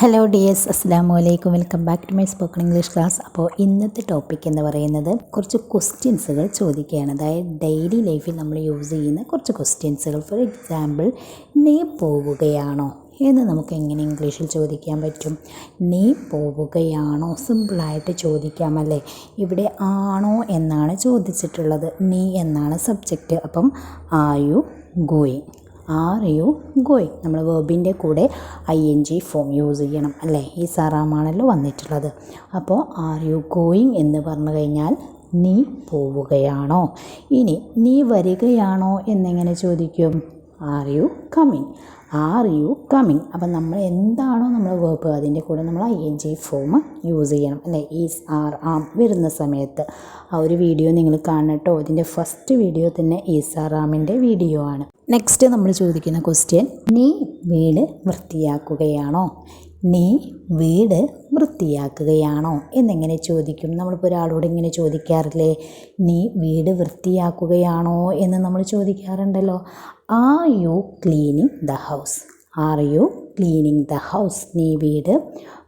Hello dears അസ്സാം അലൈക്കും welcome back to my spoken English class അപ്പോൾ ഇന്നത്തെ ടോപ്പിക് എന്ന് പറയുന്നത് കുറച്ച് ക്വസ്റ്റ്യൻസുകൾ ചോദിക്കുകയാണ്. അതായത് ഡെയിലി ലൈഫിൽ നമ്മൾ യൂസ് ചെയ്യുന്ന കുറച്ച് ക്വസ്റ്റ്യൻസുകൾ ഫോർ എക്സാമ്പിൾ നീ പോവുകയാണോ എന്ന് നമുക്ക് എങ്ങനെ ഇംഗ്ലീഷിൽ ചോദിക്കാൻ പറ്റും? നീ പോവുകയാണോ? സിമ്പിളായിട്ട് ചോദിക്കാമല്ലേ ഇവിടെ ആണോ എന്നാണ് ചോദിച്ചിട്ടുള്ളത്. നീ എന്നാണ് സബ്ജക്റ്റ് അപ്പം are you going are you going നമ്മൾ വേർബിന്റെ കൂടെ I N G form use ചെയ്യണം അല്ലേ? ഈ സാറാമാണല്ലോ വന്നിട്ടുള്ളത്. അപ്പോൾ ആർ യു ഗോയിങ് എന്ന് പറഞ്ഞു കഴിഞ്ഞാൽ നീ പോവുകയാണോ? ഇനി നീ വരികയാണോ എന്നെങ്ങനെ ചോദിക്കും? Are you coming are you coming അപ്പം നമ്മൾ എന്താണോ നമ്മൾ വേർപ്പ് അതിന്റെ കൂടെ നമ്മൾ I N G form use ചെയ്യണം. അല്ലേ? ഈസ് ആർ ആം വരുന്ന സമയത്ത് ആ ഒരു വീഡിയോ നിങ്ങൾ കാണട്ടോ ഇതിന്റെ ഫസ്റ്റ് വീഡിയോ തന്നെ ഈസ് ആർ ആമിന്റെ വീഡിയോ ആണ്. നെക്സ്റ്റ് നമ്മൾ ചോദിക്കുന്ന ക്വസ്റ്റ്യൻ നീ വീട് വൃത്തിയാക്കുകയാണോ? നീ വീട് വൃത്തിയാക്കുകയാണോ? എന്നെങ്ങനെ ചോദിക്കും? നമ്മളിപ്പോൾ ഒരാളോട് ഇങ്ങനെ ചോദിക്കാറില്ലേ? നീ വീട് വൃത്തിയാക്കുകയാണോ എന്ന് നമ്മൾ ചോദിക്കാറുണ്ടല്ലോ. Are you cleaning the house are you cleaning the house നീ വീട്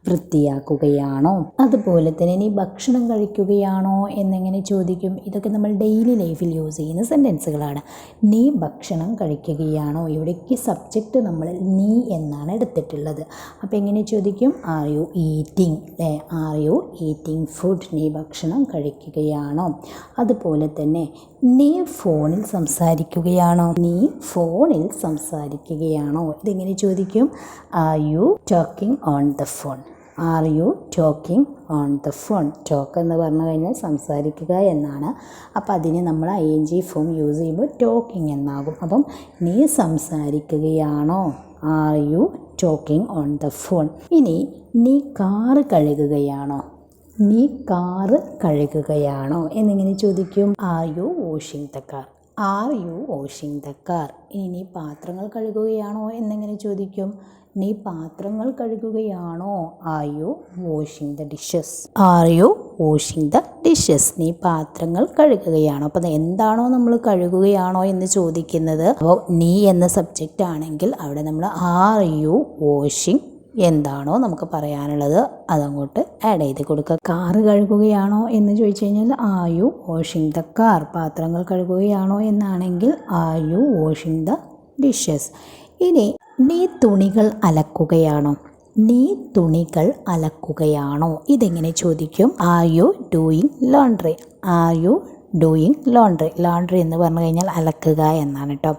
വൃത്തിയാക്കുകയാണോ? അതുപോലെ തന്നെ നീ ഭക്ഷണം കഴിക്കുകയാണോ എന്നെങ്ങനെ ചോദിക്കും? ഇതൊക്കെ നമ്മൾ ഡെയിലി ലൈഫിൽ യൂസ് ചെയ്യുന്ന സെന്റൻസുകളാണ് നീ ഭക്ഷണം കഴിക്കുകയാണോ? ഇവിടേക്ക് സബ്ജക്റ്റ് നമ്മൾ നീ എന്നാണ് എടുത്തിട്ടുള്ളത്. അപ്പോൾ എങ്ങനെ ചോദിക്കും? ആർ യു ഈറ്റിംഗ് അല്ലേ ആർ യു ഈറ്റിംഗ് ഫുഡ് നീ ഭക്ഷണം കഴിക്കുകയാണോ? അതുപോലെ തന്നെ നീ ഫോണിൽ സംസാരിക്കുകയാണോ? നീ ഫോണിൽ സംസാരിക്കുകയാണോ? ഇതെങ്ങനെ ചോദിക്കും? Are you talking on the phone are you talking on the phone talk എന്ന് പറഞ്ഞു കഴിഞ്ഞാൽ സംസാരിക്കുക എന്നാണ്. അപ്പോൾ അതിന് നമ്മൾ I N G form use ചെയ്യുമ്പോൾ ടോക്കിംഗ് എന്നാകും. അപ്പം നീ സംസാരിക്കുകയാണോ? Are you talking on the phone ഇനി നീ കാറ് കഴുകുകയാണോ? നീ കാറ് കഴുകുകയാണോ? എന്നിങ്ങനെ ചോദിക്കും. Are you washing the car are you washing the car ഇനി നീ പാത്രങ്ങൾ കഴുകുകയാണോ? എന്നിങ്ങനെ ചോദിക്കും. നീ പാത്രങ്ങൾ കഴുകുകയാണോ? Are you washing the dishes are you washing the dishes നീ പാത്രങ്ങൾ കഴുകുകയാണോ? അപ്പം എന്താണോ നമ്മൾ കഴുകുകയാണോ എന്ന് ചോദിക്കുന്നത്. അപ്പോൾ നീ എന്ന സബ്ജക്റ്റ് ആണെങ്കിൽ അവിടെ നമ്മൾ ആർ യു വാഷിംഗ് എന്താണോ നമുക്ക് പറയാനുള്ളത് അതങ്ങോട്ട് ആഡ് ചെയ്ത് കൊടുക്കുക. കാറ് കഴുകുകയാണോ എന്ന് ചോദിച്ചു കഴിഞ്ഞാൽ ആയു വാഷിംഗ് ദ കാർ പാത്രങ്ങൾ കഴുകുകയാണോ എന്നാണെങ്കിൽ are you washing the dishes ഇനി നീ തുണികൾ അലക്കുകയാണോ? നീ തുണികൾ അലക്കുകയാണോ? ഇതെങ്ങനെ ചോദിക്കും? Are you doing laundry are you doing laundry laundry എന്ന് പറഞ്ഞു കഴിഞ്ഞാൽ അലക്കുക എന്നാണ് കേട്ടോ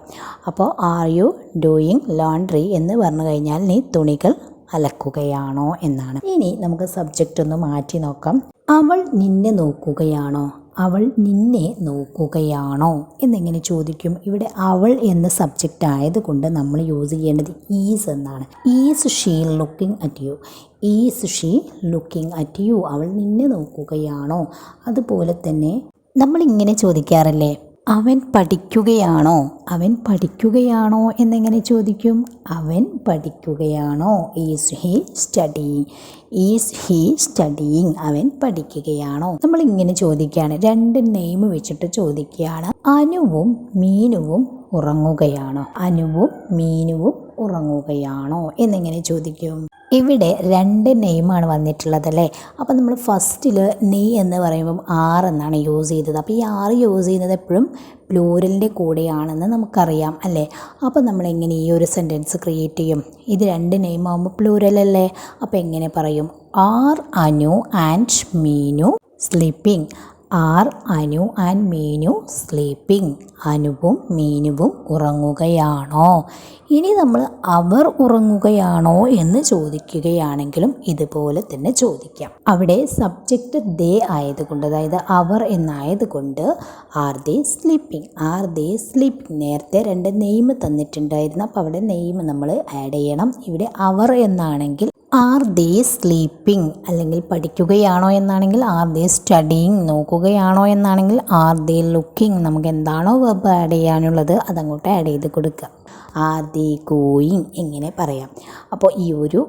അപ്പോൾ ആർ യു ഡൂയിങ് ലോണ്ട്രി എന്ന് പറഞ്ഞു കഴിഞ്ഞാൽ നീ തുണികൾ അലക്കുകയാണോ എന്നാണ്. ഇനി നമുക്ക് സബ്ജക്റ്റ് ഒന്ന് മാറ്റി നോക്കാം. അവൾ നിന്നെ നോക്കുകയാണോ? അവൾ നിന്നെ നോക്കുകയാണോ? എന്നെങ്ങനെ ചോദിക്കും? ഇവിടെ അവൾ എന്ന സബ്ജക്റ്റ് ആയതുകൊണ്ട് നമ്മൾ യൂസ് ചെയ്യേണ്ടത് ഈസ് എന്നാണ്. Is she looking at you is she looking at you അവൾ നിന്നെ നോക്കുകയാണോ? അതുപോലെ തന്നെ നമ്മൾ ഇങ്ങനെ ചോദിക്കാറില്ലേ? അവൻ പഠിക്കുകയാണോ? അവൻ പഠിക്കുകയാണോ എന്നെങ്ങനെ ചോദിക്കും. അവൻ പഠിക്കുകയാണോ? Is he studying is he studying അവൻ പഠിക്കുകയാണോ? നമ്മൾ ഇങ്ങനെ ചോദിക്കുകയാണ്. രണ്ട് നെയിം വെച്ചിട്ട് ചോദിക്കുകയാണ്. അനുവും മീനുവും ഉറങ്ങുകയാണോ? അനുവും മീനുവും ഉറങ്ങുകയാണോ എന്നിങ്ങനെ ചോദിക്കും. ഇവിടെ രണ്ട് നെയ്മാണ് വന്നിട്ടുള്ളത് അല്ലേ? അപ്പോൾ നമ്മൾ ഫസ്റ്റിൽ നെയ് എന്ന് പറയുമ്പം ആർ എന്നാണ് യൂസ് ചെയ്തത്. അപ്പോൾ ഈ ആർ യൂസ് ചെയ്യുന്നത് എപ്പോഴും പ്ലൂരലിന്റെ കൂടെയാണെന്ന് നമുക്കറിയാം അല്ലേ? അപ്പോൾ നമ്മൾ എങ്ങനെ ഈ ഒരു സെന്റൻസ് ക്രിയേറ്റ് ചെയ്യും? ഇത് രണ്ട് നെയ്മാകുമ്പോൾ പ്ലൂരൽ അല്ലേ? അപ്പോൾ എങ്ങനെ പറയും? Are Anu and Meenu sleeping are Anu and Meenu sleeping. അനുവും മീനുവും ഉറങ്ങുകയാണോ? ഇനി നമ്മൾ അവർ ഉറങ്ങുകയാണോ എന്ന് ചോദിക്കുകയാണെങ്കിലും ഇതുപോലെ തന്നെ ചോദിക്കാം. അവിടെ സബ്ജക്റ്റ് ദേ ആയതുകൊണ്ട് അതായത് അവർ എന്നായതുകൊണ്ട് are they sleeping are they sleeping നേരത്തെ രണ്ട് നെയ്മ് തന്നിട്ടുണ്ടായിരുന്നു. അപ്പോൾ അവിടെ നെയ്മ് നമ്മൾ ആഡ് ചെയ്യണം. ഇവിടെ അവർ എന്നാണെങ്കിൽ ആർ ദേ സ്ലീപ്പിംഗ് അല്ലെങ്കിൽ പഠിക്കുകയാണോ എന്നാണെങ്കിൽ ആർ ദേ സ്റ്റഡിങ് നോക്കുകയാണോ എന്നാണെങ്കിൽ ആർ ദേ ലുക്കിംഗ് നമുക്ക് എന്താണോ വെബ് ആഡ് ചെയ്യാനുള്ളത് അതങ്ങോട്ട് ആഡ് ചെയ്ത് കൊടുക്കുക. ആർ ദേ ഗോയിങ് എങ്ങനെ പറയാം. അപ്പോൾ ഈ ഒരു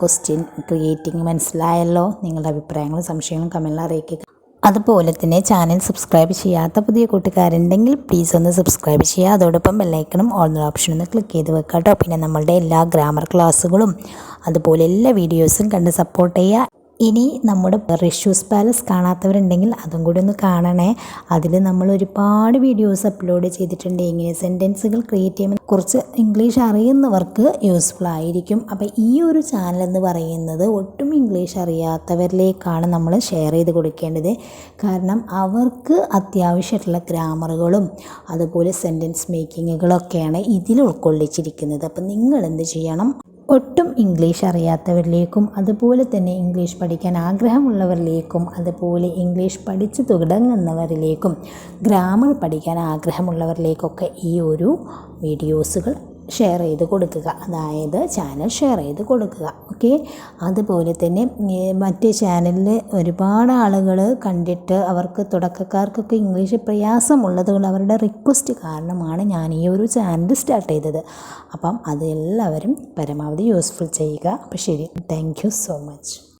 ക്വസ്റ്റ്യൻ ക്രിയേറ്റിംഗ് മനസ്സിലായല്ലോ? നിങ്ങളുടെ അഭിപ്രായങ്ങളും സംശയങ്ങളും കമന്റിൽ അറിയിക്കുക. അതുപോലെ തന്നെ ചാനൽ സബ്സ്ക്രൈബ് ചെയ്യാത്ത പുതിയ കൂട്ടുകാരുണ്ടെങ്കിൽ പ്ലീസ് ഒന്ന് സബ്സ്ക്രൈബ് ചെയ്യുക. അതോടൊപ്പം ബെല്ലൈക്കണും ഓൾ നോ ഓപ്ഷൻ ഒന്ന് ക്ലിക്ക് ചെയ്ത് വെക്കുക കേട്ടോ. പിന്നെ നമ്മളുടെ എല്ലാ ഗ്രാമർ ക്ലാസ്സുകളും അതുപോലെ എല്ലാ വീഡിയോസും കണ്ട് സപ്പോർട്ട് ചെയ്യുക. ഇനി നമ്മുടെ റിഷ്യൂസ് പാലസ് കാണാത്തവരുണ്ടെങ്കിൽ അതും കൂടി ഒന്ന് കാണണേ. അതിൽ നമ്മൾ ഒരുപാട് വീഡിയോസ് അപ്ലോഡ് ചെയ്തിട്ടുണ്ട്. ഇങ്ങനെ സെന്റൻസുകൾ ക്രിയേറ്റ് ചെയ്യുമ്പോൾ കുറച്ച് ഇംഗ്ലീഷ് അറിയുന്നവർക്ക് യൂസ്ഫുൾ ആയിരിക്കും. അപ്പോൾ ഈ ഒരു ചാനൽ എന്ന് പറയുന്നത് ഒട്ടും ഇംഗ്ലീഷ് അറിയാത്തവരിലേക്കാണ് നമ്മൾ ഷെയർ ചെയ്ത് കൊടുക്കേണ്ടത്. കാരണം അവർക്ക് അത്യാവശ്യമായിട്ടുള്ള ഗ്രാമറുകളും അതുപോലെ സെന്റൻസ് മേക്കിങ്ങുകളൊക്കെയാണ് ഇതിൽ ഉൾക്കൊള്ളിച്ചിരിക്കുന്നത്. അപ്പം നിങ്ങൾ എന്ത് ചെയ്യണം? ഒട്ടും ഇംഗ്ലീഷ് അറിയാത്തവരിലേക്കും അതുപോലെ തന്നെ ഇംഗ്ലീഷ് പഠിക്കാൻ ആഗ്രഹമുള്ളവരിലേക്കും അതുപോലെ ഇംഗ്ലീഷ് പഠിച്ചു തുടങ്ങുന്നവരിലേക്കും ഗ്രാമർ പഠിക്കാൻ ആഗ്രഹമുള്ളവരിലേക്കൊക്കെ ഈ ഒരു വീഡിയോസുകൾ ഷെയർ ചെയ്ത് കൊടുക്കുക. അതായത് ചാനൽ ഷെയർ ചെയ്ത് കൊടുക്കുക. ഓക്കെ അതുപോലെ തന്നെ മറ്റ് ചാനലിൽ ഒരുപാട് ആളുകൾ കണ്ടിട്ട് അവർക്ക് തുടക്കക്കാർക്കൊക്കെ ഇംഗ്ലീഷ് പ്രയാസമുള്ളത് കൊണ്ട് അവരുടെ റിക്വസ്റ്റ് കാരണമാണ് ഞാൻ ഈ ഒരു ചാനൽ സ്റ്റാർട്ട് ചെയ്തത്. അപ്പം അതെല്ലാവരും പരമാവധി യൂസ്ഫുൾ ചെയ്യുക. അപ്പം ശരി. Thank so much